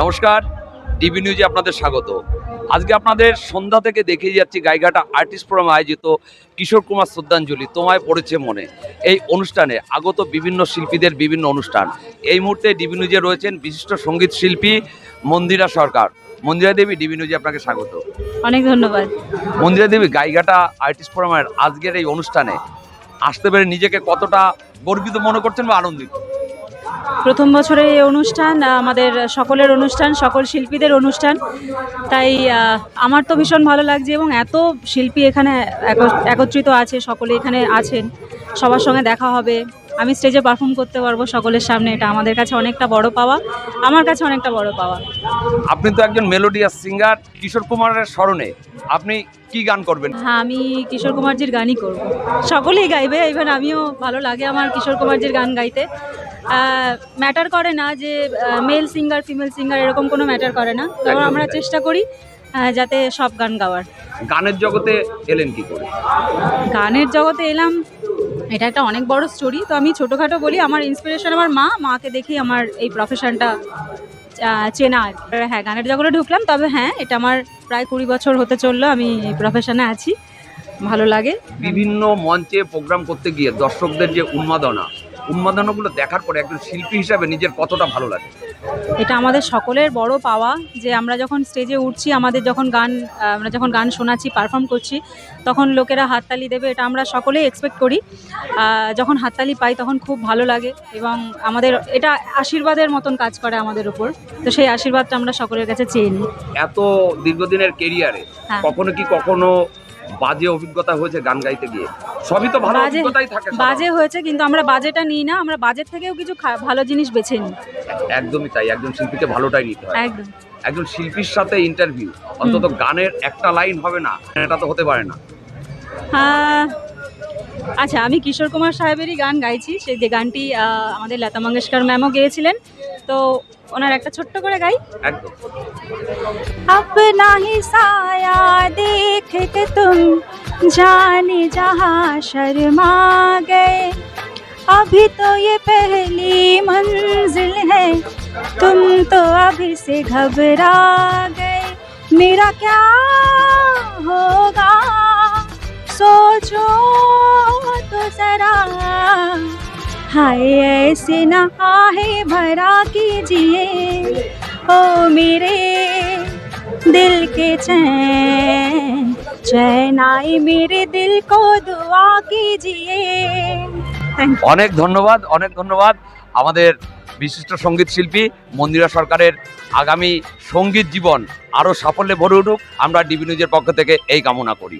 নমস্কার ডিবি নিউজে আপনাদের স্বাগত। আজকে আপনাদের সন্ধ্যা থেকে দেখে যাচ্ছি গাইঘাটা আর্টিস্ট ফোরাম আয়োজিত কিশোর কুমার শ্রদ্ধাঞ্জলি তোমায় পড়েছে মনে। এই অনুষ্ঠানে আগত বিভিন্ন শিল্পীদের বিভিন্ন অনুষ্ঠান। এই মুহূর্তে ডিবি নিউজে রয়েছেন বিশিষ্ট সংগীত শিল্পী মন্দিরা সরকার। মন্দিরা দেবী ডিবি নিউজে আপনাকে স্বাগত। অনেক ধন্যবাদ। মন্দিরা দেবী গাইঘাটা আর্টিস্ট ফোরামের আজকের এই অনুষ্ঠানে আসতে পেরে নিজেকে কতটা গর্বিত মনে করছেন বা আনন্দিত? প্রথম বছরে এই অনুষ্ঠান আমাদের সকলের অনুষ্ঠান সকল শিল্পীদের অনুষ্ঠান। তাই আমার তো ভীষণ ভালো লাগছে এবং এত শিল্পী এখানে এক- একত্রিত আছে সকলে এখানে আছেন। সবার সঙ্গে দেখা হবে। আমি স্টেজে পারফর্ম করতে পারব সকলের সামনে এটা আমাদের কাছে অনেকটা বড় পাওয়া। আমার কাছে অনেকটা বড় পাওয়া। আপনি তো একজন মেলোডিয়াস সিঙ্গার কিশোর কুমারের স্মরণে। আপনি কি গান করবেন? হ্যাঁ আমি কিশোর কুমারজির গানই করব। সকলেই গাইবে ইভেন আমিও ভালো লাগে আমার কিশোর কুমারজির গান গাইতে। ম্যাটার করে না যে মেল সিঙ্গার ফিমেল সিঙ্গার এরকম কোনো ম্যাটার করে না। তো একদমই আমরা চেষ্টা করি যাতে সব গান গাওয়ার। গানের জগতে এলেন কি করে? গানের জগতে এলাম এটা একটা অনেক বড় স্টোরি তো আমি ছোটোখাটো বলি আমার ইন্সপিরেশন আমার মা মাকে দেখেই আমার এই প্রফেশনটা চেনা। আর হ্যাঁ গানের জগতে ঢুকলাম তবে হ্যাঁ এটা আমার প্রায় কুড়ি বছর হতে চলল আমি এই প্রফেশনে আছি। ভালো লাগে। বিভিন্ন মঞ্চে প্রোগ্রাম করতে গিয়ে দর্শকদের যে উন্মাদনা উন্মাদনাগুলো দেখার পরে একজন শিল্পী হিসাবে নিজের কতটা ভালো লাগে? এটা আমাদের সকলের বড় পাওয়া যে আমরা যখন স্টেজে উঠছি আমাদের যখন গান আমরা যখন গান শোনাচ্ছি পারফর্ম করছি তখন লোকেরা হাততালি দেবে এটা আমরা সকলেই এক্সপেক্ট করি। যখন হাততালি পাই তখন খুব ভালো লাগে এবং আমাদের এটা আশীর্বাদের মতন কাজ করে আমাদের উপর। তো সেই আশীর্বাদটা আমরা সকলের কাছে চেয়ে নিই। এত দীর্ঘদিনের কেরিয়ারে হ্যাঁ। কখনো কি কখনো বাজে অভিজ্ঞতা হয়েছে গান গাইতে গিয়ে। সবই তো ভালো অভিজ্ঞতাই থাকে বাজে হয়েছে কিন্তু আমরা বাজেটা নিই না আমরা বাজেট থেকেও কিছু ভালো জিনিস বেছে নিই। একদমই তাই একজন শিল্পীকে ভালোটাই নিতে হয়। একদম। একজন শিল্পীর সাথে ইন্টারভিউ অন্তত গানের একটা লাইন হবে না এটা তো হতে পারে না। হ্যাঁ। আচ্ছা আমি কিশোর কুমার সাহেবেরই গান গাইছি সেই যে গানটি আমাদের লতা মঙ্গেশকর ম্যামও গেয়েছিলেন। তো ওনার একটা ছোট্ট করে গাই। একদম। আপনা হি সায়া দে के तुम, जाने जहाँ शर्मा गए। अभी तो ये पहली मंजिल है, तुम तो अभी से घबरा गए। मेरा क्या होगा? सोचो तो जरा। हाय, ऐसे न आहे, भरा कीजिए। ओ मेरे दिल के चैन चैन आए मेरे दिल को दुआ कीजिए थैंक অনেক ধন্যবাদ অনেক ধন্যবাদ আমাদের বিশিষ্ট সঙ্গীত শিল্পী মন্দিরা সরকারের আগামী সঙ্গীত জীবন আরও সাফল্যে ভরে উঠুক আমরা ডিবি নিউজের পক্ষ থেকে এই কামনা করি